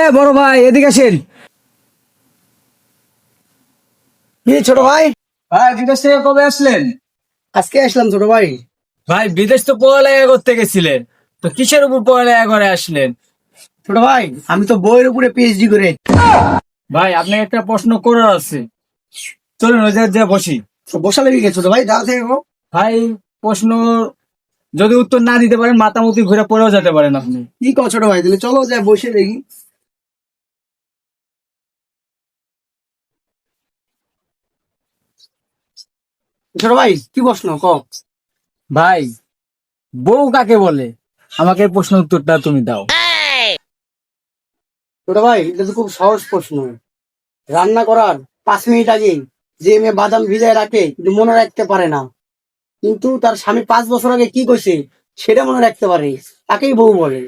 এ বড় ভাই এদিকে আসেন। কি ছোট ভাই? ভাই বিদেশ থেকে কবে আসলেন? আজকে আসলাম ছোট ভাই। ভাই বিদেশ তো পড়ালেখা করতে গেছিলেন। তো কিসের উপর পড়ালেখা করে আসলেন? ছোট ভাই আমি তো বইয়ের উপরে পিএইচডি করে ভাই আপনাকে একটা প্রশ্ন করার আছে। চলুন ওই যা বসি। বসালে গেছে ছোট ভাই? দাঁড়া থেকে ভাই প্রশ্ন যদি উত্তর না দিতে পারেন মাতামতি ঘুরে পড়েও যেতে পারেন আপনি। কি কো ছোট ভাই তাহলে চলো যাই বসে দেখি। ছোট ভাই কি প্রশ্ন? ক। ভাই বউ কাকে বলে? আমাকে প্রশ্ন উত্তরটা তুমি দাও। ছোট ভাই এটা তো খুব সহজ প্রশ্ন। রান্না করার পাঁচ মিনিট আগে যে মেয়ে বাদাম ভিজায় রাখে কিন্তু মনে রাখতে পারে না। কিন্তু তার স্বামী পাঁচ বছর আগে কি করছে সেটা মনে রাখতে পারে। তাকেই বউ বলে।